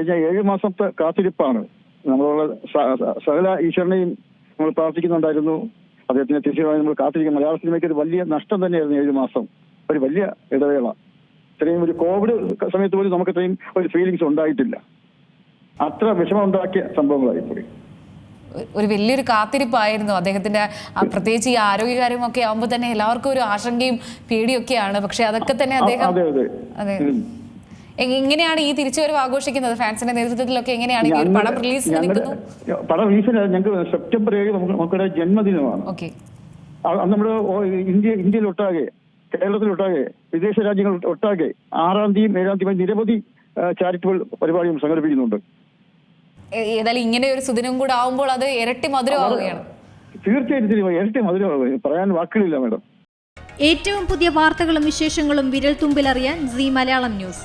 കഴിഞ്ഞ ഏഴ് മാസത്തെ കാത്തിരിപ്പാണ്. നമ്മളുള്ള സകല ഈശ്വരനെയും നമ്മൾ പ്രാർത്ഥിക്കുന്നുണ്ടായിരുന്നു. അദ്ദേഹത്തിന്റെ തീർച്ചയായും നമ്മൾ കാത്തിരിക്കും മലയാള സിനിമയ്ക്ക് ഒരു വലിയ നഷ്ടം തന്നെയായിരുന്നു ഏഴ് മാസം. ഒരു വലിയ ഇടവേള. ഇത്രയും ഒരു കോവിഡ് സമയത്ത് പോലും നമുക്ക് ഇത്രയും ഒരു ഫീലിങ്സ് ഉണ്ടായിട്ടില്ല. അത്ര വിഷമം ഉണ്ടാക്കിയ സംഭവങ്ങളായി പോയി. ഒരു വലിയൊരു കാത്തിരിപ്പായിരുന്നു. അദ്ദേഹത്തിന്റെ പ്രത്യേകിച്ച് ഈ ആരോഗ്യകാര്യം ഒക്കെ ആകുമ്പോൾ തന്നെ എല്ലാവർക്കും ഒരു ആശങ്കയും പേടിയൊക്കെയാണ്. പക്ഷെ അതൊക്കെ തന്നെ അദ്ദേഹം അതെ അതെ. എങ്ങനെയാണ് ഈ തിരിച്ചുവരവ് ആഘോഷിക്കുന്നത്? ഫാൻസിന്റെ നേതൃത്വത്തിലൊക്കെ എങ്ങനെയാണ് ഈ ഒരു പടം റിലീസിന് നിൽക്കുന്നു? പടം റിലീസിന് ഞങ്ങൾക്ക് സെപ്റ്റംബർ ഏഴ് നമുക്ക് നമുക്കിടെ ജന്മദിനമാണ്. നമ്മുടെ ഇന്ത്യ ഇന്ത്യയിലൊട്ടാകെ കേരളത്തിലൊട്ടാകെ വിദേശ രാജ്യങ്ങൾ ഒട്ടാകെ ആറാം തീയതി ഏഴാം തീയതി നിരവധി ചാരിറ്റബിൾ പരിപാടികൾ സംഘടിപ്പിക്കുന്നുണ്ട്. ഏതായാലും ഇങ്ങനെ ഒരു സുദിനം കൂടെ ആവുമ്പോൾ അത് ഇരട്ടി മധുരമാവുകയാണ് തീർച്ചയായിട്ടും ഇരട്ടി മധുരമാകും പറയാൻ വാക്കുകളില്ല മാഡം. ഏറ്റവും പുതിയ വാർത്തകളും വിശേഷങ്ങളും വിരൽ തുമ്പിലറിയാൻ സി മലയാളം ന്യൂസ്.